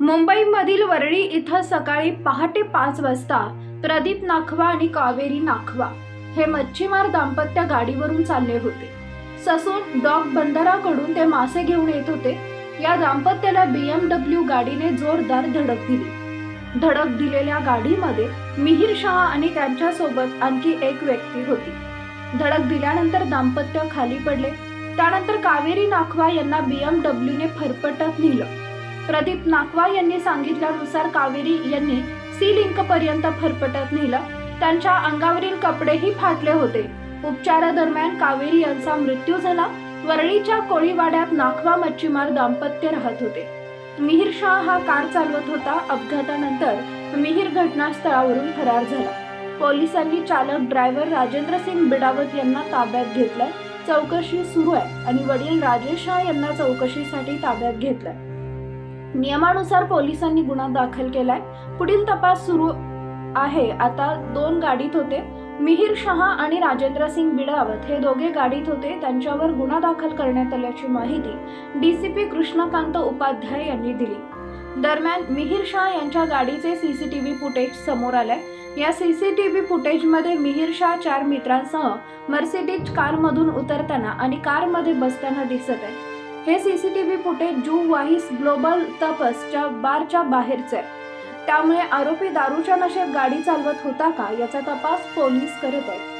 मुंबईमधील वरळी इथं सकाळी पहाटे पाच वाजता प्रदीप नाखवा आणि कावेरी नाखवा हे मच्छीमार दाम्पत्य गाडीवरून चालले होते. ससून डॉक बंदराकडून ते मासे घेऊन येत होते. या दाम्पत्याला बीएमडब्ल्यू गाडीने जोरदार धडक दिली. धडक दिलेल्या गाडीमध्ये मिहिर शहा आणि त्यांच्यासोबत आणखी एक व्यक्ती होती. धडक दिल्यानंतर दाम्पत्य खाली पडले. त्यानंतर कावेरी नाखवा यांना बीएमडब्ल्यूने फरफटत नेलं. प्रदीप नाकवा यांनी सांगितल्यानुसार कावेरी यांनी सी लिंक पर्यंत फरफटत नेलं. त्यांच्या अंगावरील कपडेही फाटले होते. उपचारादरम्यान कावेरी यांचा मृत्यू झाला. वरळीच्या कोळीवाड्यात नाखवा मच्छीमार दाम्पत्य राहत होते. मिहीर शाह हा कार चालवत होता. अपघातानंतर मिहिर घटनास्थळावरून फरार झाला. पोलिसांनी चालक ड्रायव्हर राजेंद्र सिंग बिडावत यांना ताब्यात घेतलंय. चौकशी सुरू आहे आणि वडील राजेश शाह यांना चौकशीसाठी ताब्यात घेतलंय. नियमानुसार पोलिसांनी गुन्हा दाखल केलाय. पुढील तपास सुरू आहे. आता दोन गाडीत होते. मिहिर शहा आणि राजेंद्र सिंग बिडावत हे दोघे गाडीत होते. त्यांच्यावर गुन्हा दाखल करण्यात आल्याची माहिती डीसीपी कृष्णकांत उपाध्याय यांनी दिली. दरम्यान मिहिर शाह यांच्या गाडीचे सीसीटीव्ही फुटेज समोर आलंय. या सीसीटीव्ही फुटेजमध्ये मिहिर शाह चार मित्रांसह मर्सिडीज कारमधून उतरताना आणि कारमध्ये बसताना दिसत आहे. हे सीसीटीव्ही फुटेज जू वाहिस ग्लोबल तपसच्या बारच्या बाहेरचे. आहे त्यामुळे आरोपी दारूच्या नशेत गाडी चालवत होता का याचा तपास पोलीस करत आहेत.